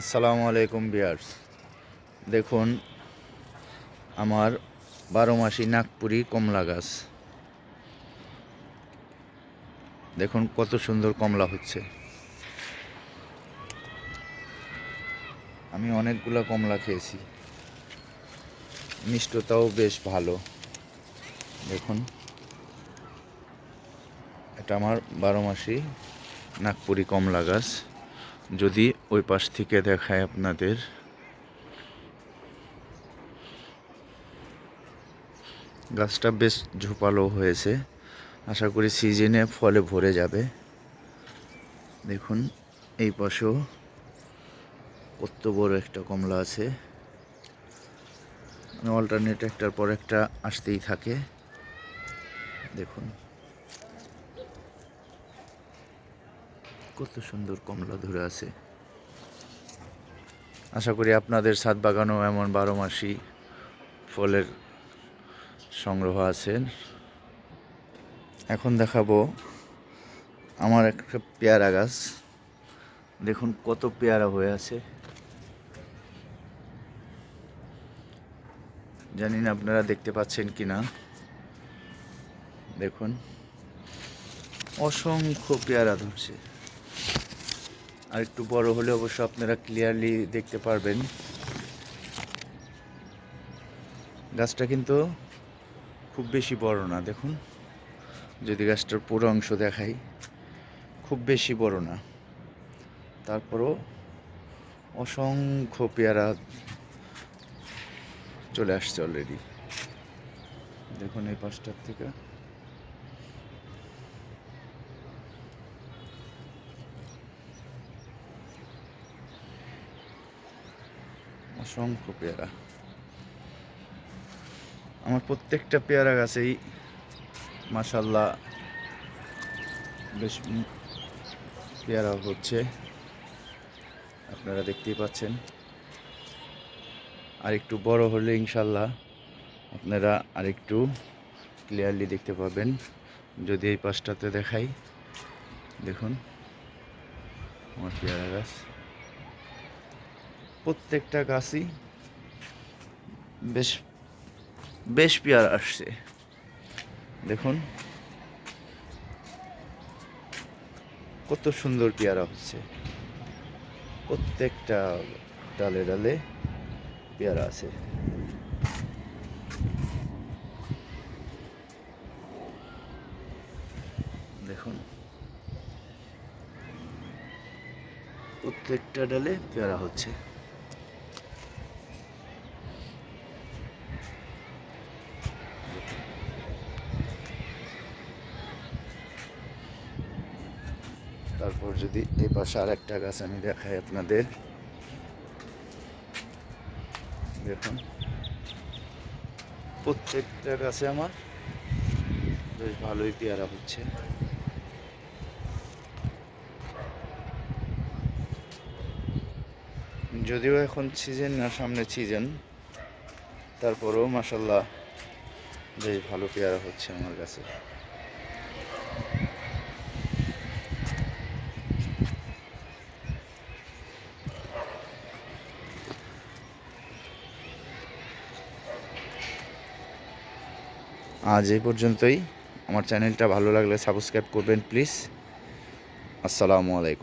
আসসালামু আলাইকুম বিয়ার্স। দেখুন, আমার বারো মাসি নাগপুরি কমলা গাছ। দেখুন কত সুন্দর কমলা হচ্ছে। আমি অনেকগুলো কমলা খেয়েছি। মিষ্টতাও বেশ ভালো। দেখুন, এটা আমার বারো মাসি নাগপুরি কমলা গাছ। যদি ওই পাশ থেকে দেখায় আপনাদের। গাছটা বেশ ঝোপালো হয়েছে। আশা করি সিজনে ফলে ভরে যাবে। দেখুন, এই পাশেও কত বড় একটা কমলা আছে। অল্টারনেট একটার পর একটা আসতেই থাকে। দেখুন। কত সুন্দর কমলা ধরে আছে। আশা করি আপনাদের ছাদ বাগানও এমন বারো মাসি ফলের সংগ্রহ আছে। এখন দেখাবো আমার একটা পেয়ারা গাছ। দেখুন কত পেয়ারা হয়ে আছে। জানি না আপনারা দেখতে পাচ্ছেন কি না দেখুন, অসংখ্য পেয়ারা ধরছে। আর একটু বড় হলে অবশ্য আপনারা ক্লিয়ারলি দেখতে পারবেন। গাছটা কিন্তু খুব বেশি বড় না, দেখুন। যদি গাছটার পুরো অংশ দেখাই, খুব বেশি বড় না। তারপরও অসংখ্য পেয়ারা চলে আসছে অলরেডি দেখুন এই পাশটার থেকে। অসংখ্য পেয়ারা। আমার প্রত্যেকটা পেয়ারা গাছেই মাসাল্লাহ বেশ পেয়ারা হচ্ছে। আপনারা দেখতেই পাচ্ছেন। আর একটু বড় হলে ইনশাল্লাহ আপনারা আরেকটু ক্লিয়ারলি দেখতে পাবেন। যদি এই পাশটাতে দেখাই, দেখুন, আমার পেয়ারা গাছ। প্রত্যেকটা গাছই বেশ বেশ পেয়ারা আসছে। দেখুন। কত সুন্দর পেয়ারা হচ্ছে। প্রত্যেকটা ডালে ডালে পেয়ারা আছে। দেখুন। প্রত্যেকটা ডালে পেয়ারা হচ্ছে। তারপর যদি এই পাশে আর একটা গাছ আমি দেখাই আপনাদের। দেখুন। প্রত্যেকটা গাছে আমার বেশ ভালোই পেয়ারা হচ্ছে। যদিও এখন সিজন না, সামনে সিজন তারপরেও মাসাল্লাহ বেশ ভালো পেয়ারা হচ্ছে আমার কাছে আজ এই পর্যন্তই। আমার চ্যানেলটা ভালো লাগলে সাবস্ক্রাইব করবেন প্লিজ। আসসালামু আলাইকুম।